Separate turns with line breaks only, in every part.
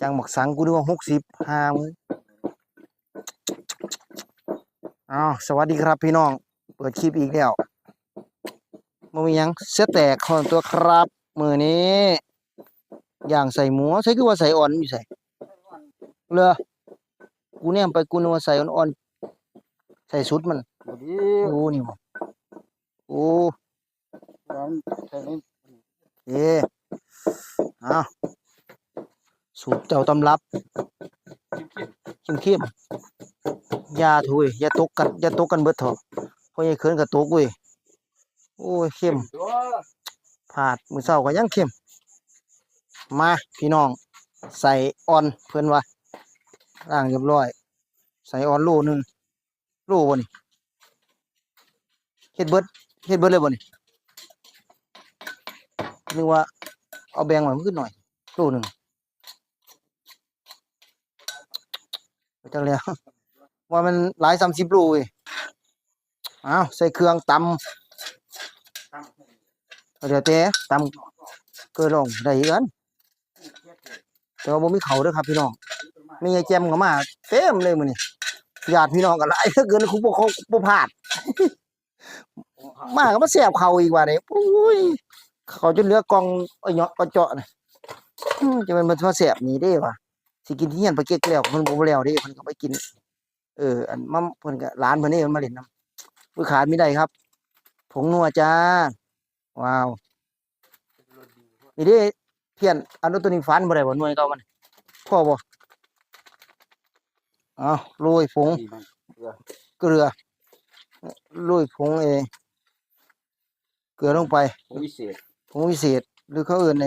จังหมักสังกูนึกว่าหกสิบห้ามึงอ้าวสวัสดีครับพี่น้อง เปิดคลิปอีกแล้วมันมีหยังเสียแตกคนตัวครับ มือนี้อย่างใส่หมูใส่คือว่าใส่อ่อนอยู่ใส่เลยกูเนี่ยไปกูนึกว่าใส่อ่อนๆใส่สุดมัน
บ่ดี
โอ้นี่บ่โอ้
ร้านใส่นี่
เอ๊อ้าว สูตรเจ้าตำรับเข้มเข้มๆอย่าถุยอย่าตกกันอย่าตกกันเบิดเถอะเพราะยังเขินกับตกเว้ยโอ้ยเข้ม
ตัว
ผาดมือเศร้าก็ยังเข้มมาพี่น้อง ใส่ออนเพิ่นว่าร่างเรียบร้อย ใส่ออนโลหนึงโลบ่นี่เฮ็ดเบิดเฮ็ดเบิดเลยบ่นี่นึกว่าเอาแบ่งไว้มันขึ้นหน่อยโลหนึงไป จังแล้วว่ามันหลาย30โลเว้ยอ้าวใส่เครื่องตำเดี๋ยวเต้ตามเกิดลงได้อีกอันแต่ว่าบ่มีเขาด้อครับพี่น้องมีไอ้แจมก็มาเต็มเลยมื้อนี้ญาติพี่น้องก็หลายเหลือเกินคุณบ่เขาบ่พลาดมาก็มาแซ่บเขาอีกว่าเด้โอ้ยเขาจนเหลือกองไอ้เหยาะกระเจาะน่ะอืมจะเป็นมันมาแซ่บนี่เด้ว่ะ สิกินที่เฮียนไปเก็กแล้วเพิ่นบ่แล้วเด้เพิ่นก็ไปกิน เออ อันมัมเพิ่นก็ร้านเพิ่นนี่เพิ่นมาเล่นนำผู้ขาดมีได้ครับ ผงนัวจ้า ว้าวนี่เดิเพี้ยนอันนั้นตัวนี้ฟันบ่ได้บ่หน่วยเก่ามันพ่อบ่เอ้าวโรยผง
นี่มัน
เกลือโรยผงเอเกลือลงไป
ผมพิเศษ
ผงวิเศษหรือเขาเอื่นใน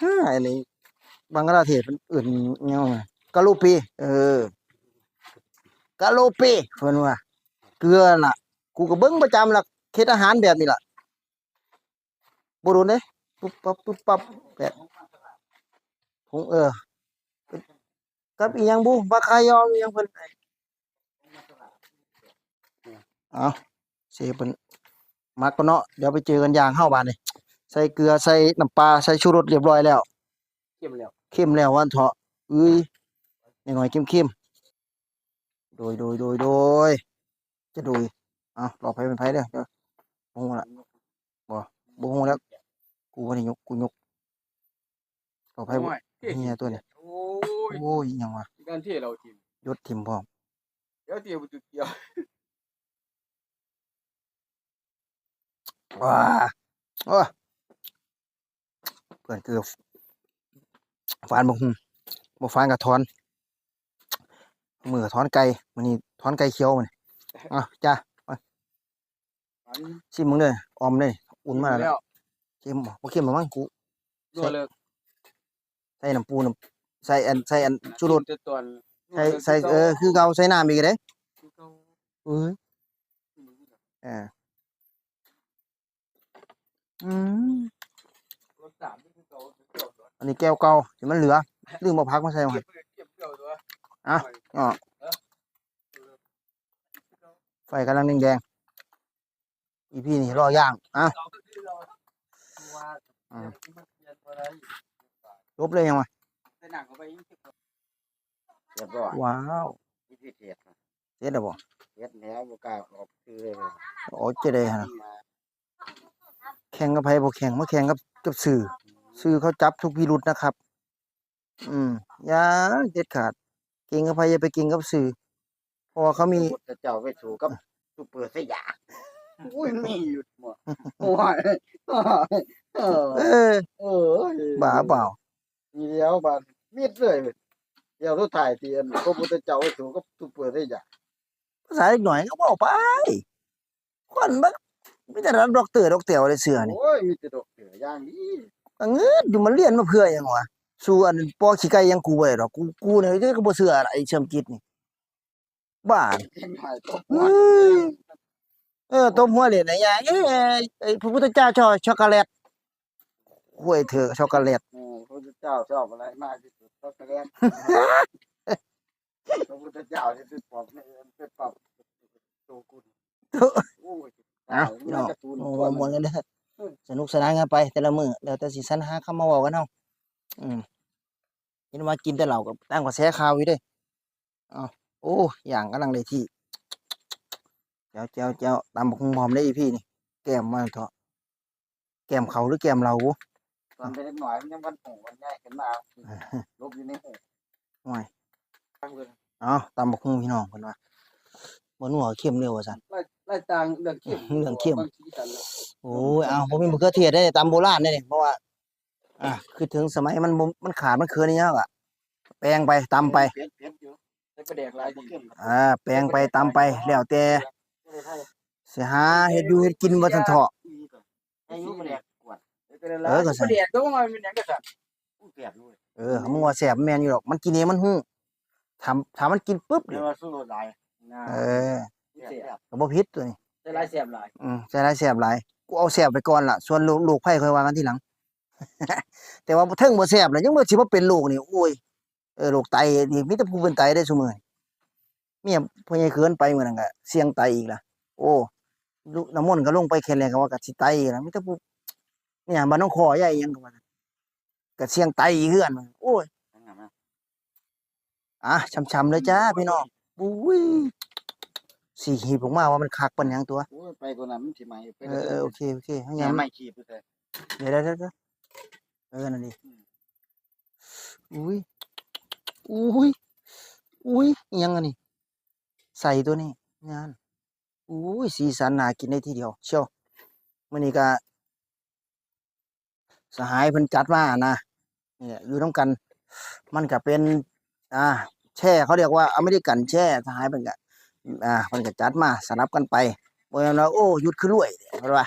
ฮ่าอันนี้ บังกลาเทศมันอื่นเงาไงกะโลปี เออกะโลปีเพิ่นว่า เกลือน่ะ กูก็เบิ่งประจำล่ะเฮ็ดอาหารแบบนี้ล่ะบ่โดนเด้ปุ๊บปั๊บปุ๊บปั๊บแบบผงเออกับอีหยังบุบักคายอมอีหยังเพิ่นเอาเสเพิ่นมักก็เนาะเดี๋ยวไปเจอกันอย่างเฮาบาดนี่ใส่เกลือใส่น้ำปลาใส่ชูรสเรียบร้อยแล้ว
เข้มแล้ว
เข้มแล้ววันเถาะเอ้ยนิดหน่อยเข้มเข้มๆโดยโดยโดยโดยจะโดยเอารอไผเป็นไผเด้อเดี๋ยวบ่ฮู้ละบ่บ่ฮู้แล้ว กูบ่ได้ยกกูยกรอไผบ่
โอ้ย
เฮียตัวนี้
โอ้ย
โอ้ยอิหยังวะ
การที่เราทีม
ยศทิมพร้อม
เดี๋ยวเตรียมจุดเดียว
ว้าโอ้ยเพื่อนเกือบ ฟานบ่ฮู้บ่ฟานก็ถอน มือก็ถอนไก่มื้อนี้ถอนไก่เขียวมื้อนี้อะจ้า
อัน
ชิมมึงเด้อออมเด้ออุ่นมาแล้ว
แล้ว
เค็มบ่บ่เค็มหรอกมั้งกู
รัวเลิก
ใส่น้ำปูน้ำใส่อันใส่อันชูรส
จะตอน
ใส่ใส่เออคือเก่าใส่น้ำอีกเด้เอ้ยเอออืม
รสสามที่คือเก่าเกี่ยวตัว
อันนี้แก้วเก่าที่มันเหลือลืมเอาพักมาใส่ลง
เก็
ให้
บเก็บเกี่ยวตัว
อะอ๋อไฟกำลังแดงๆอีพี่นี่รอย่างอะ
เราก็คือเราว่า
อืม
มันเปลี่ยนอะไร
ลบเลยยังวะ
แต่หนังเข้าไปยิ่งเรียบร้อย
ว้าว
วิธีเทียบ
เสร็จแล้วบ่
เทียบแล้วบกล้าออกคือเลย
โอ้เจะได้ฮะแข่งกับไผบ่แข่งมาแข่งกับกับสื่อ สื่อเขาจับทุกพิรุษนะครับ อืมอย่าเด็ดขาด เก่งกับไผอย่าไปเก่งกับสื่อเพราะว่าเขามี
จะเจ้าไปสู่กับสุเปอร์สยามอุ้ยมีอยู่หมดโอ้ยเออ
เออ
เออ
บ้าเปล่า
ทีเดียวบานมีดเลยเดี๋ยวทุกถ่ายเตียนพระพุทธเจ้าไปสู่กับสุเปอร์สยาม
ภาษาเล็กหน่อยก็บอกไปคนบักมีแต่รับดอกเตอร์ดอกเตียวอะไรเสือนี่
โอ้ยมีแต่ดอกเสือย่างนี้
อัง เงิดอยู่มันเรียนมาเพื่อหยังวะสู่อันปอขี้ไก่ยังกูบ่ได้ดอกกูกูเนี่ยก็บ่เชื่ออะไรเชื่อมจิตนี่บ้า
เห็นหายตก
เอ้ยเออตบหัวเล่นไอ้ยางเอ้ยไอ้พระพุทธเจ้าชอบช็อกโกแลตห้วยเถอะช็อกโกแลต
เออพระพุทธเจ้าชอบอะไรมากที่สุดก็แสดงพระพุทธเจ้าจะเป็นปอบเนี่ยเป็นปอบโตกุลโอ้ย
เอ้าพี่น้องโอ้มวนกันเด้อ สนุกสนานกันไปแต่ละมื้อแล้วแต่สิสรรหาคำมาเว้ากันเฮาอืมเห็นว่ากินแต่เหล้ากับตั้งกว่าแซ่ข่าวอยู่เด้เอาโอ้อย่างกำลังเลยที่เจ้าเจ้าเจ้าตามบักหุ่งหอมได้อีพี่นี่แก้มมาเถอะแก้มเขาหรือแก้มเราบุ
ตอนไปเล็กหน่อยมันยังวันหูวันใหญ่ขึ้นมาลบอยู่ในหู
ห่วย
ตั้งเลย
เอาตามบักหุ่งพี่น้องเพิ่นว่าบ่นัวเข้มเร็วว่าซั่น
ไล่ไล่ตางเรื่องเข้ม
เรื่องเข้ม
บางทีกันเลย
โอ้ยเอาผมมีมะเขือเทศได้ตามโบราณได้นี่เพราะว่า อะคือถึงสมัยมันบ่มันขาดมันเคือนี่แล้วอะแปลงไปตำไป
เผ็ดเผ็ดอยู่ใส่ประแดกหลายดี
อ่า แปลงไปตำไป แล้วแต่สิหาเฮ็ดอยู่เฮ็ดกินบ่ทันเถาะ
อายุประแดกกวด
เออก็ใส่
ประแดกก็ว่ามันยังก็สั่นอู้เปียกด้วย
เออมึงว่าแซ่บแม่นอยู่ดอก มันกินเองมันฮู้ทำถ้ามันกินปุ๊บ
เดี๋
นี่
ยวว่าสู้หลายนะ
เออ
เสียบ
ก็บ่ผิดตัวนี้
ใส่หลายเสียบหลาย
อืมใส่หลายแซ่บหลายกูเอาแซ่บไปก่อนล่ะส่วนลูกลูกไผค่อยว่ากันทีหลัง แต่ว่าเทิงบ่แซ่บแล้วยังบ่สิมาเป็นลูกนี่โอ้ยเออโรคไตนี่มีแต่ผู้เป็นไตได้ซุมื้อนี้เมียพ่อใหญ่เขินไปมื้อนั้นก็เสี่ยงไตอีกล่ะ โอ้ลูกน้ำมนต์ก็ลงไปแค่แรงก็ว่าก็สิไตอีกล่ะมีแต่ผู้เนี่ยบ้านน้องคอใหญ่ยังก็ว่าก็เสี่ยงไตอีกเฮือนโอ้ยอะช้ำๆเลยจ้าพี่น้องอุ้ย สีหีบออกมาว่ามันคักปันหยังตัว
โอ้ยไปกว่านั้นมันสิใหม่ไป
เออเออโอเคโอเคให้
ยั
ยังง
ไม่ขีดไปแต่
เดี๋ยวเดี๋ยวเดี๋ยวเดี๋ยวเออนั่นดิอุ้ยอุ้ยอุ้ยอิหยังอันนี้ใส่ตัวนี้งานอุ้ยสีสันน่ากินได้ทีเดียว เชียวมื้อนี้ก็สหายเพิ่นจัดมานะเนี่ยอยู่ต้องกัน มันก็เป็น อ่า แช่เขาเรียกว่าอเมริกันแช่สหายเพิ่นก็ อ่าเพิ่นก็จัดมาสลับกันไปบ่แม่นว่าโอ้หยุดคือรวยเพิ่นว่า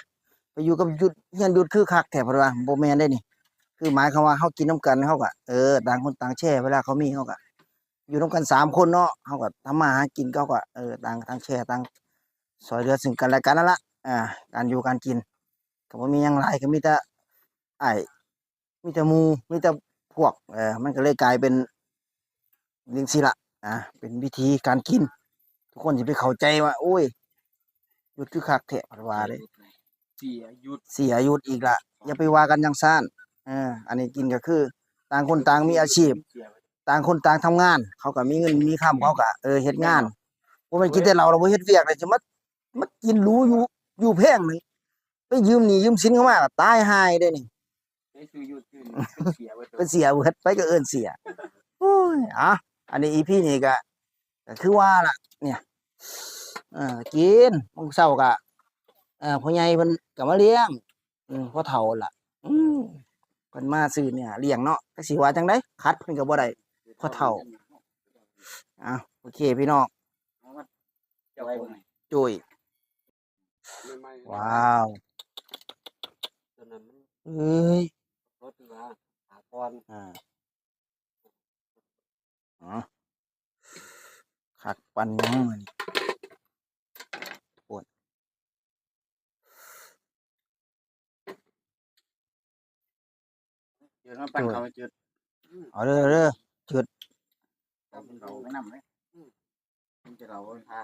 ไปอยู่กับหยุดเฮียนหยุดคือคักแท้เพิ่นว่าบ่แม่นได้นี่ คือหมายความว่าเฮากินน้ำกันเฮาก็เออต่างคนต่างแช่เวลาเขามีเฮาก็อยู่นํกันสามคนเนาะเฮาก็ทำมาหากินเขาก็เออต่างต่างแช่ต่างซอยเหลือซึ่งกันและกันนั่นละอ่าการอยู่การกินก็บ่มียังหลายก็มีแต่ไอ้ามีแต่หมูมีแต่พวกเออมันก็เลยกลายเป็นจังซี่ล่ะอ่าเป็นวิธีการกิน คนสิไปเข้าใจว่าโอ้ยหยุดคือคักแท้เพิ่นว่าเด้
เสียหยุด
เสียอายุอีกละอย่าไปว่ากันอยังซ่านเอออันนี้กินก็คือ ต่างคนต่างมีอาชีพ
เสีย
ต่างคนต่างทำงาน เขาก็มีเงินมีคำเขาก็เออเฮ็ดงานบ่แม่นกินแต่เราเราบ่เฮ็ดเวียกเลยจะมามากินหรูอยู่อยู่แพงนี่ไปยืมหนี้ยืมสินเข้ามาก็ตายหายเด้นี่
ไอ้ซื้อหยุดขึ้นเสียไป
เป็นเสียเบิดไปก็เอิ้นเสียโอ้ยอะอันนี้ EP นี่ก็ก็คือว่าล่ะ เนี่ย เออกินมื้อเช้าก็เออพ่อใหญ่เพิ่นก็มาเลี้ยงอืมพ่อเฒ่าล่ะ อืมเพิ่นมาซื้อเนี่ยเลี้ยงเนาะก็สิว่าจังไดคัดเพิ่นก็บ่ได้พ่อเฒ่าอ้าวโอเคพี่น้อง
จุ้
ยว้าวเอ้ย
รถมาหาก่อน
อ่าอ๋อคักปันยังมัน
เดี๋ยวมันปั่นเขาไปจุด
เอาเด้อเด้อ
เราเราไม่นำเลยมันจะเราพา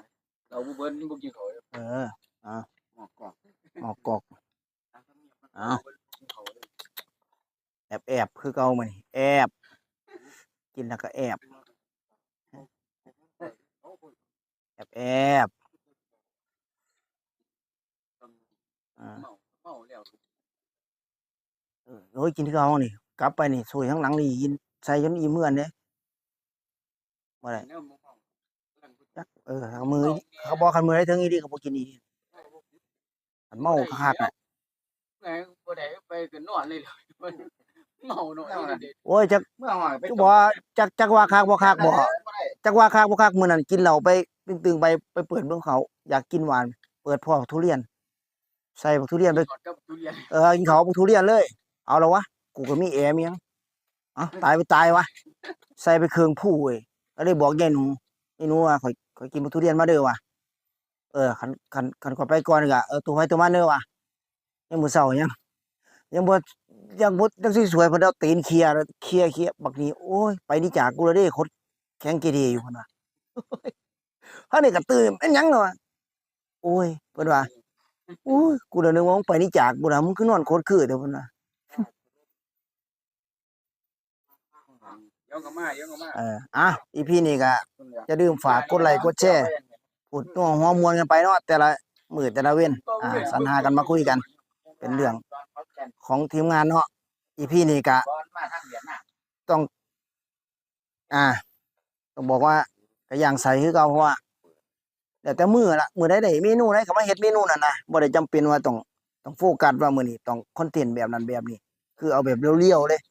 เราบุเบิ้ลบุกินเขา
เออ
หมอกกอก
ออกกอกแอบแอบคือเก่ามันแอบ กินแล้วก็แอบแอบแอบอ่า
เมาเมาแล้ว
เออโอ้ยกินที่เขานี่ กลับไปนี่สวยข้างหลังนี่ยินใส่จนอีเมื่อนเด้บ่ได้
เนี่ยเมา
จักเออเขามือเขาบอกคันมือได้ถึงอีดีเขาบ่กินอีดีอันเมาคักๆน่ะ
ไงบ่ได้ไปกันนอนเลยเลยเมาหน่อย
โอ้ยจัก
เมื่อหอยไป
จักบ่จักจักว่าคักบ่คักบ่จักว่าคักบ่คักมื้อนั้นกินเหล้าไปตึงๆไปไปเปิดเบิ่งเขา อยากกินหวาน เปิดพ่อทุเรียน ใส่บักทุเรียนไป
กอดกับทุเรียน
เออกินเขาบักทุเรียนเลย เอาแล้ววะ กูก็มีแอร์มีหยังเอ้าตายไปตายวะ ใส่ไปเครื่องผู้เว้ยก็เลยบอกยายหนูยายหนูว่าข่อยข่อยกินบักทุเรียนมาเด้อว่ะ เออคันคันคันข่อยไปก่อนนี่ก็เออตัวไผตัวมันเด้อว่ะยังมื้อเช้ายัง ยังบ่ยังบ่ยังสวยๆเพิ่นเอาตีนเคลียร์แล้วเคลียร์เคลียร์บักนี้โอ้ยไปนี่จากกูแล้วเด้คดแข็งเกเรอยู่เพิ่นว่าเฮานี่ก็ตื่นเป็นหยังเนาะวะโอ้ยเพิ่นว่าโอ้ยกูเลยนึกว่ามึงไปนี่จากกูนะมึงคือนอนโคตรคือเด้อเพิ่นว่า
เดี๋ยวก็มาเดี๋ยวก็มา
เอออะอีพีนี้ก็อย่าลืมฝากกดไลค์กดแชร์พูดตัวหัวมวลกันไปเนาะแต่ละมือแต่ละเว้นอ่าสรรหากันมาคุยกัน เป็นเรื่องของทีมงานเนาะอีพีนี้ก็
บอลมาทางเดียนน่ะ
ต้อง อ่า ต้องบอกว่าก็อย่างใส่คือเก่าเพราะว่าแต่แต่มือละมือได้ได้เมนูไหนก็มาเฮ็ดเมนูนั่นนะบ่ได้จำเป็นว่าต้องต้องโฟกัสว่ามื้อนี้ต้องคอนเทนต์แบบนั้นแบบนี้ คือเอาแบบเรียวๆเลย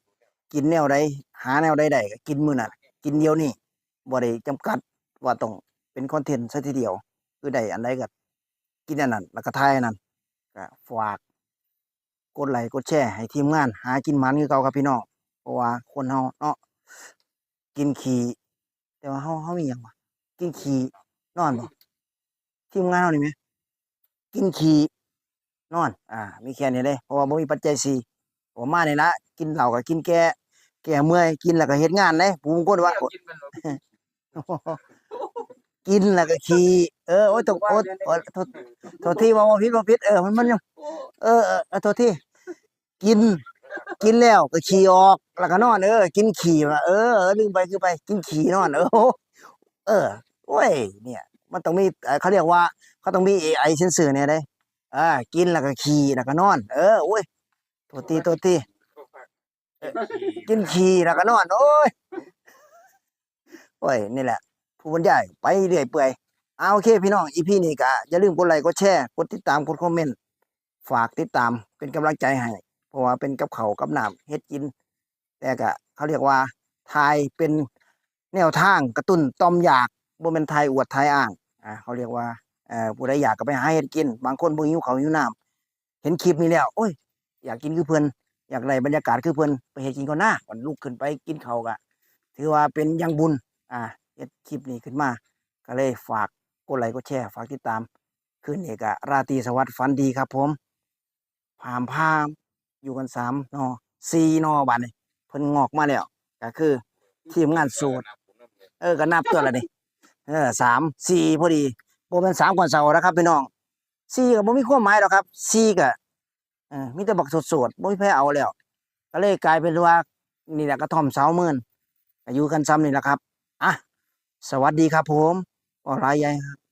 กินแนวใด หาแนวใดได้ก็กินมือนั้นกินเดียวนี่บ่ได้จำกัดว่าต้องเป็นคอนเทนต์ซะทีเดียว คือได้อันใดก็กินอันนั้นแล้วก็ทายอันนั้นก็ฝากกดไลค์กดแชร์ให้ทีมงาน หากินมันคือเก่าครับพี่น้องเพราะว่าคนเฮาเนาะกินขี้แต่ว่าเฮาเฮามีหยังวะกินขี้นอนบ่ทีมงานเฮานี่แหมกินขี้นอน อ่า มีแค่นี้เลยเพราะว่าบ่มีปัจจัยสี่ผมมาเนี่ละกินเหล้าก็กินแก่ แก่เมื่อยกินแล้วก็เฮ็ดงานเลยปูมก้นว่า
กินมัน
กินแล้วก็ขี่เออโอ้ยตกโอ้ยโอ้ยโทษโทษที่ว่าว่าผิดว่าผิดเออมันมันยังเออเออเออโทษที่กิน กินแล้วก็ขี่ออกแล้วก็นอนเออ กินขี่มาเออเออลืมไปคือไป กินขี่นอนเออโอ้เออโอ้ยเนี่ย มันต้องมีเอ่อเขาเรียกว่าเขาต้องมี AI เซนเซอร์เนี่ยได้อ่ากินแล้วก็ขี่แล้วก็นอน เออโอ้ยโทษทีโทษที กินขี่แล้วก็นอนโอ้ยโอ้ยนี่แหละ ผู้บรรยายไปเรื่อยเปื่อยเอาโอเค พี่น้องอีพีนี้ก็อย่าลืมกดไลค์กดแชร์กดติดตามกดคอมเมนต์ฝากติดตามเป็นกำลังใจให้เพราะว่าเป็นกับเขากับน้ำเฮ็ดกิน แต่ก็เขาเรียกว่าทายเป็นแนวทางกระตุ้นต่อมอยากบ่แม่นทายอวดทายอ้างอ่าเขาเรียกว่าเอ่อผู้ใดอยากก็ไปหาเฮ็ดกิน บางคนบ่หิวข้าหิวน้ำเห็นคลิปนี้แล้ว โอ้ย อยากกินคือเพิ่อน อยากได้บรรยากาศคือเพิ่นไปเฮ็ดกินก่อนหน้าวันลุกขึ้นไปกินเขาก็ถือว่าเป็นยังบุญอ่าเฮ็ดคลิปนี้ขึ้นมา ก็เลยฝากกดไลค์กดแชร์ฝากติดตามคืนนี้ก็ราตรีสวัสดิ์ฝันดีครับ ผมพามพามอยู่กันสามนอสี่นอบัดนี้เพิ่นงอกมาแล้วก็คือทีมงานสูตร เออก็นับตัวละนี่เออสามสี่พอดีโบเป็นสามก่อนเสาร์นะครับพี่น้องสี่ก็บ่มีความหมายหรอกครับสี่ก็เออมีแต่บักสดๆบ่มีแพ้เอาแล้ว ก็เลยกลายเป็นว่า นี่แหละกระท่อมเสาเมินก็อยู่กันซ้ำนี่แหละครับอะสวัสดีครับผมออนไลน์ใหญ่ครับ